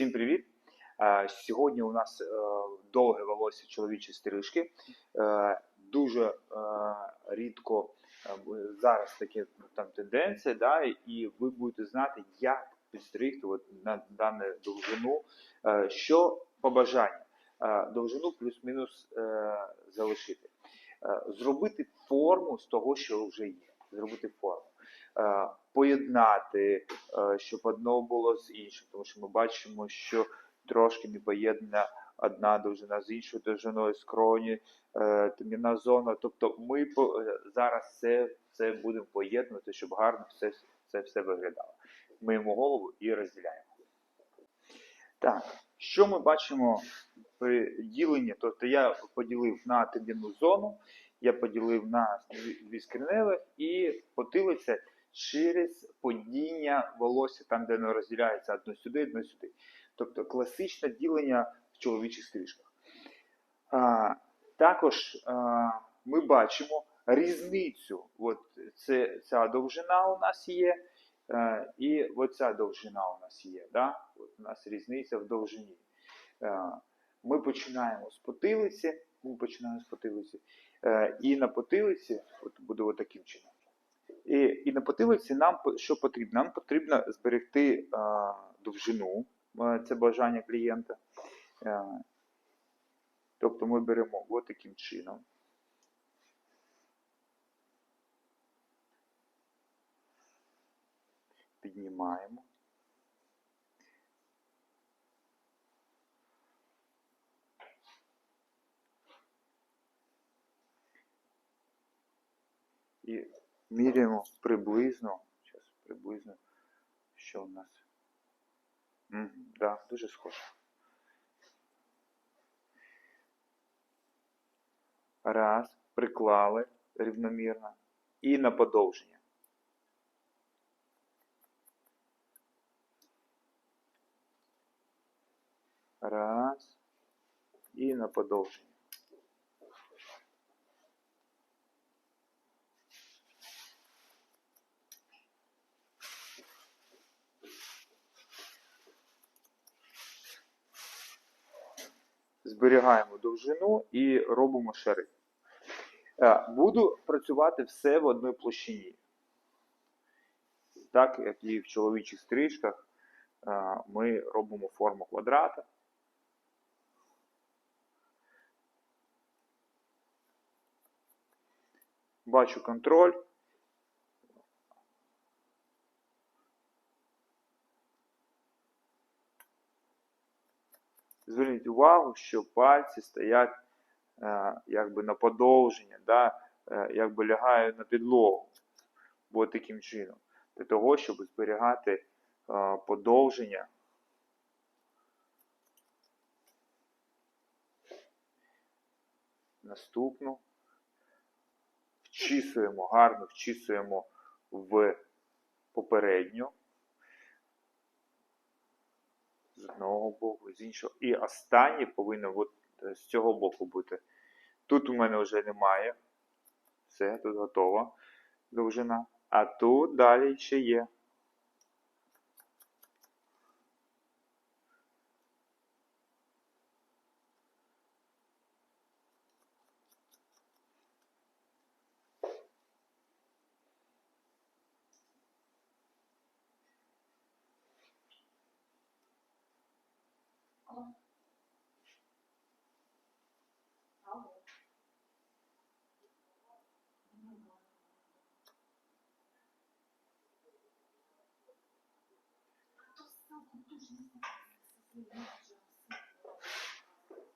Всім привіт! Е, Сьогодні у нас е, довге волосся чоловічі стрижки. Е, Дуже рідко зараз таке там тенденція, да, і ви будете знати, як підстригти от, на дану довжину, що побажання. Довжину плюс-мінус залишити. Зробити форму з того, що вже є. Зробити форму. Е, Поєднати е, щоб одно було з іншим, тому що ми бачимо, що трошки не поєднана одна довжина з іншою довжиною скроні, е, темірна зона. Тобто ми зараз це, це будемо поєднувати, щоб гарно все, це все виглядало. Миємо голову і розділяємо. Так, що ми бачимо при діленні? Тобто я поділив на темірну зону, я поділив на дві скриневи і потилиця через падіння волосся, там, де воно розділяється одно сюди, одно сюди. Тобто класичне ділення в чоловічих стрижках. А, також а, ми бачимо різницю. От це, ця довжина у нас є, е, і оця довжина у нас є. Да? От у нас різниця в довжині. Е, ми починаємо з потилиці, ми починаємо з потилиці, е, і на потилиці, от буде от таким чином. І, і на потилиці нам що потрібно? Нам потрібно зберегти а, довжину, це бажання клієнта. А, тобто ми беремо от таким чином. Піднімаємо. І міряємо приблизно, зараз приблизно, що у нас. Угу, да, дуже схоже. Раз, приклали рівномірно. І на подовження. Раз. І на подовження. Зберігаємо довжину і робимо шари. Е, Буду працювати все в одній площині. Так, як і в чоловічих стрижках, е, ми робимо форму квадрата. Бачу контроль. Зверніть увагу, що пальці стоять е, якби на подовження, да, е, якби лягають на підлогу. Бо таким чином. Для того, щоб зберігати е, подовження. Наступну. Вчісуємо, гарно вчісуємо в попередню з одного боку, з іншого. І останнє повинно от, е, з цього боку бути. Тут у мене вже немає. Все, тут готова довжина. А тут далі ще є.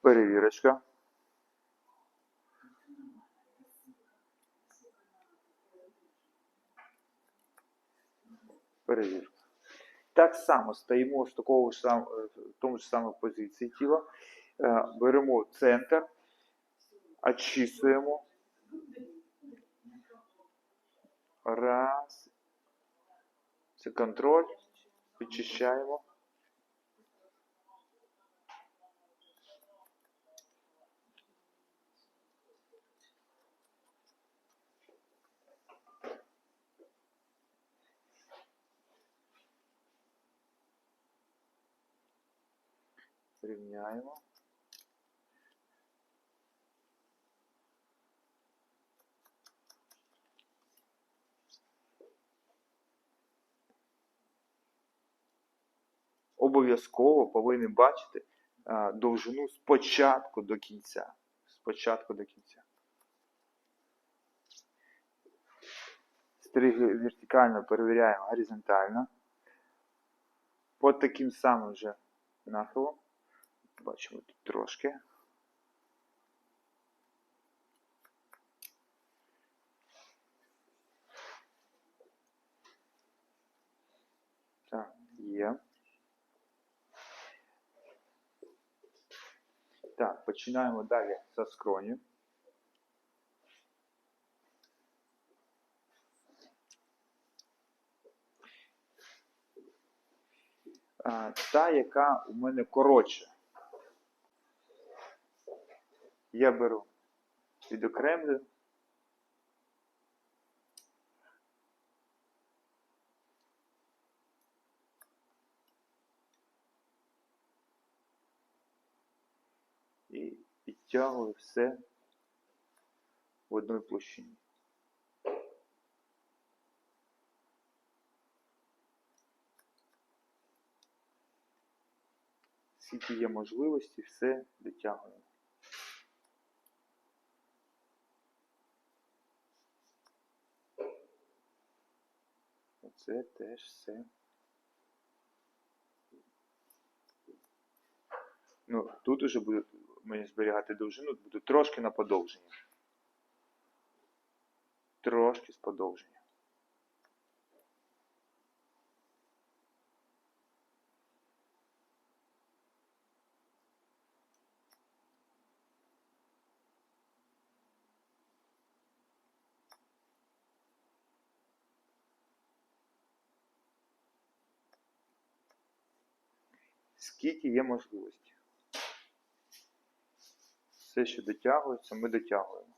Перевірочка. Перевірка. Так само стоїмо з такого ж сам, е, в тому ж самій позиції тіла. Е, Беремо центр, очісуємо. Раз. Це контроль. Підчищаємо. Рівняємо. Обов'язково повинен бачити а, довжину з початку до кінця. З початку до кінця. Стриги вертикально перевіряємо горизонтально. По таким самим же нахилом. Бачимо тут трошки. Так, є. Так, починаємо далі за скроню. Та, яка у мене коротша. Я беру відокремлю. І підтягую все в одній площині. Скільки є можливості, все дотягуємо. Оце теж все. Ну, тут уже буде мені зберігати довжину, буду трошки на подовження. Трошки з подовження. Скільки є можливості. Все, що дотягується, ми дотягуємо.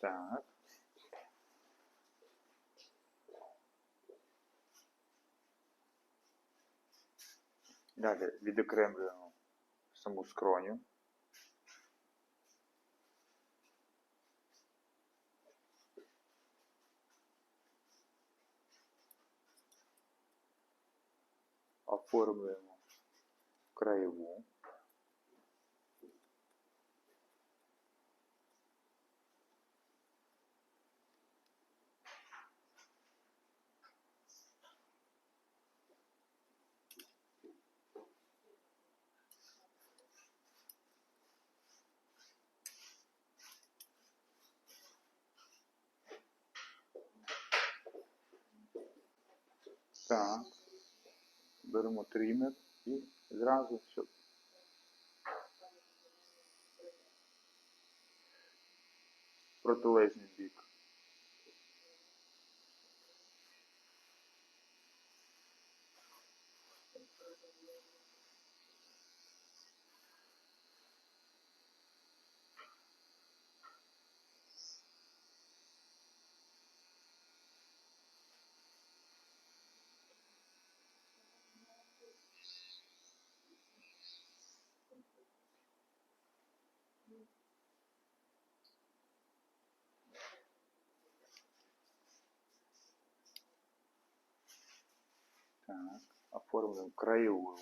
Так. Далі відокремлюємо саму скроню. Оформлюємо краєву. Так. Беремо тример і зразу, щоб протилежний бік. Так, оформлюємо краєву.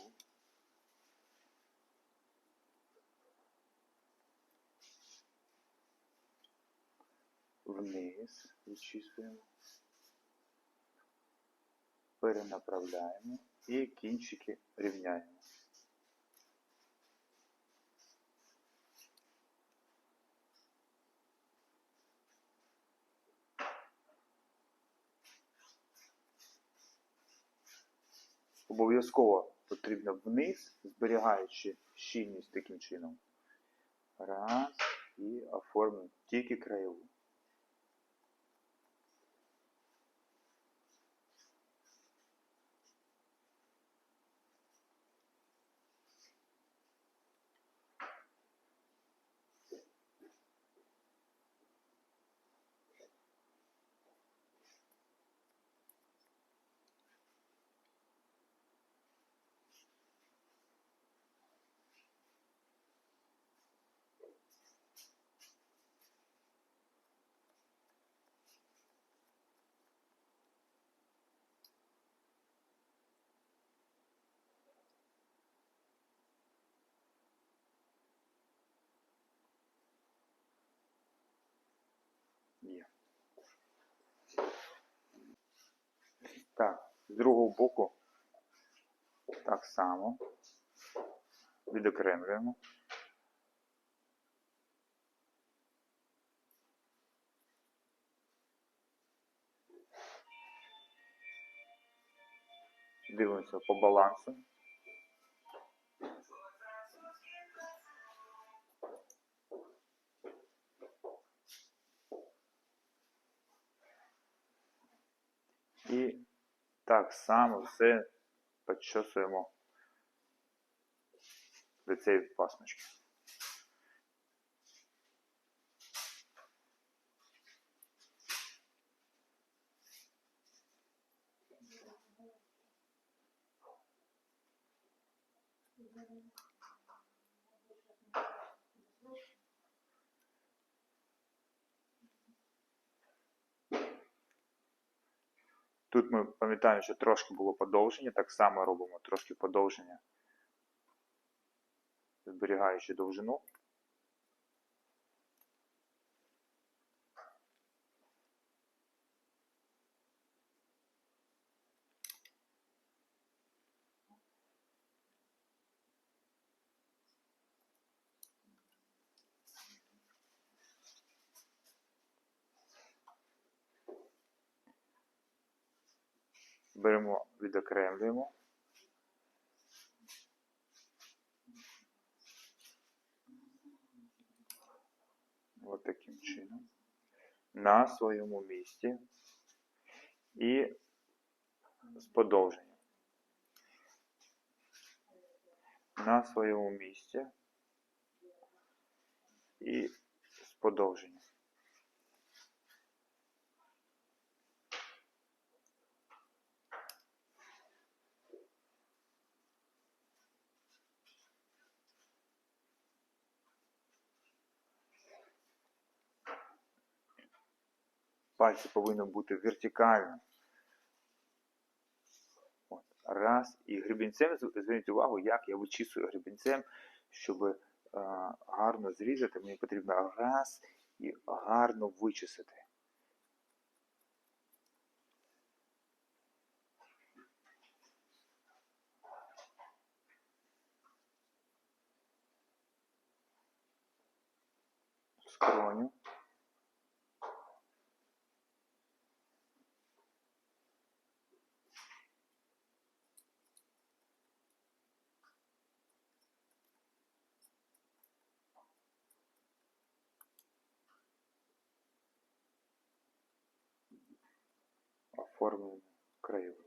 Вниз відчислюємо. Перенаправляємо і кінчики рівняємо. Обов'язково потрібно вниз, зберігаючи щільність таким чином. Раз. І оформимо тільки краєву. Так, з другого боку так само відокремлюємо. Дивимося по балансу. І так само все підчосуємо до цієї пасмочки. Тут ми пам'ятаємо, що трошки було подовження, так само робимо трошки подовження, зберігаючи довжину. Беремо, відокремлюємо. Ось таким чином. На своєму місці. І з подовженням. На своєму місці. І з подовженням. Пальці повинні бути вертикально. От. Раз. І гребінцем, зверніть увагу, як я вичісую гребінцем, щоб е, гарно зрізати. Мені потрібно раз і гарно вичесати. Скроню. Оформлено краєвим.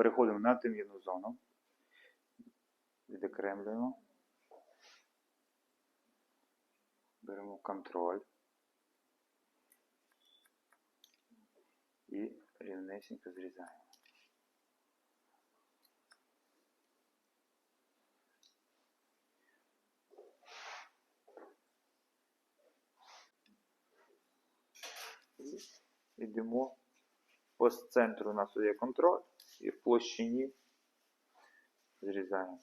Переходимо на тем'яну зону. Відокремлюємо. Беремо контроль. І рівнесенько зрізаємо. І йдемо по центру у нас є контроль і в площині зрізаємо.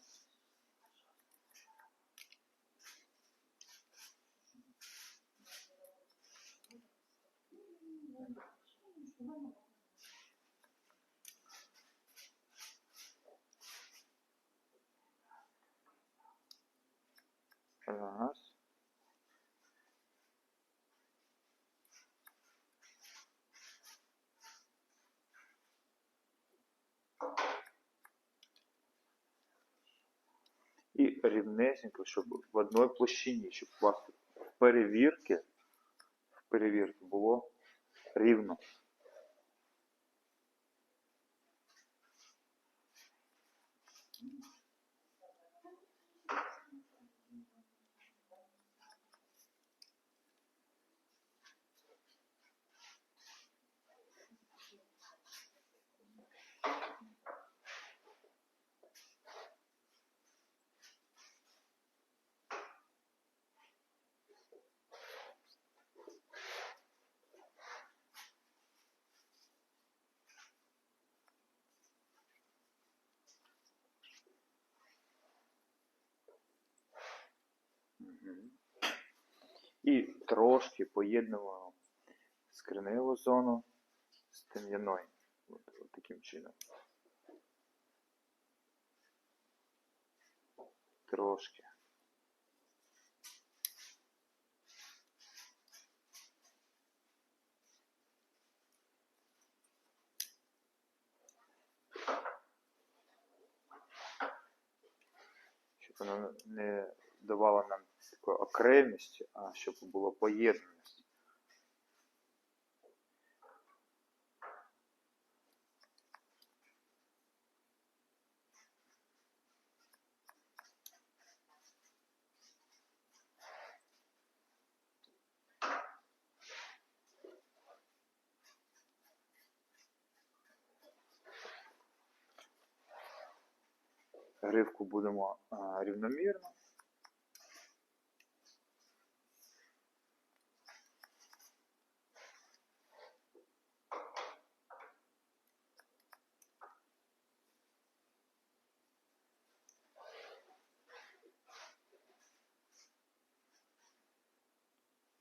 Раз. І рівнесенько, щоб в одній площині, щоб у вас перевірки перевірки було рівно. І трошки поєднуємо скриневу зону з тем'яною. От, от таким чином. Трошки. Щоб воно не давало нам такої окремості, а щоб було поєднаність. Гривку будемо рівномірно.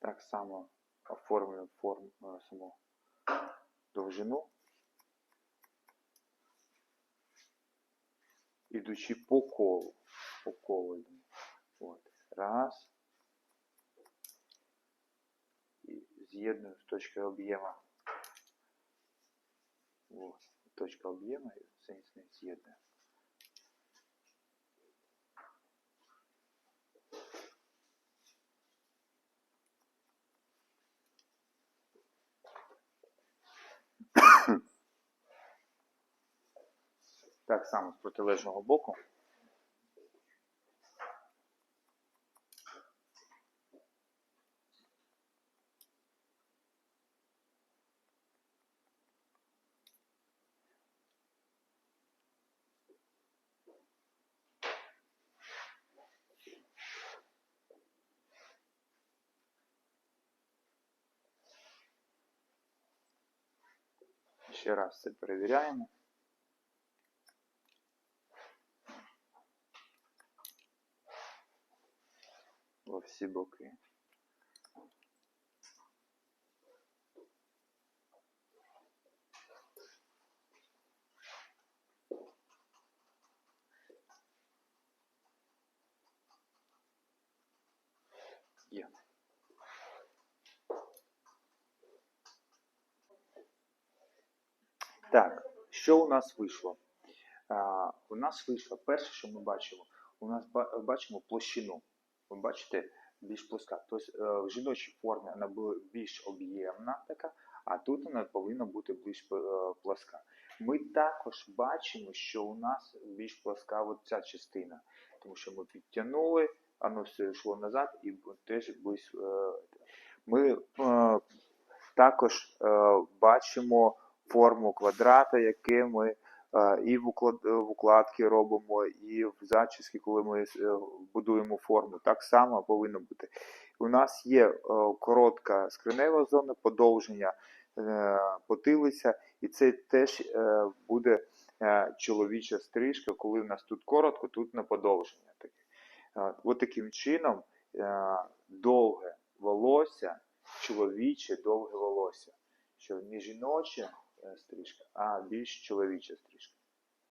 Так само оформлюємо форму е, саму довжину. Ідучи по колу. По колу. От. Раз. І з'єднуємо з точкою об'єму. От. Точка об'єму і це з Так само з протилежного боку. Ще раз це перевіряємо. во всі боки. Є. Так, що у нас вийшло? У нас вийшло перше, що ми бачимо, у нас бачимо площину. Ви бачите, більш плоска. Тобто е, в жіночій формі вона була більш об'ємна така, а тут вона повинна бути більш е, плоска. Ми також бачимо, що у нас більш плоска ця частина, тому що ми підтягнули, воно все йшло назад і теж більш. е, Ми також бачимо форму квадрата, яке ми е, і в, уклад, в укладки робимо, і в зачіски, коли ми е, будуємо форму. Так само повинно бути. У нас є е, коротка скринева зона, подовження е, потилиця, і це теж е, буде е, чоловіча стрижка, коли у нас тут коротко, тут на подовження. Е, От таким чином е, довге волосся, чоловіче довге волосся, що не жіноче е, стрижка, а більш чоловіча стрижка.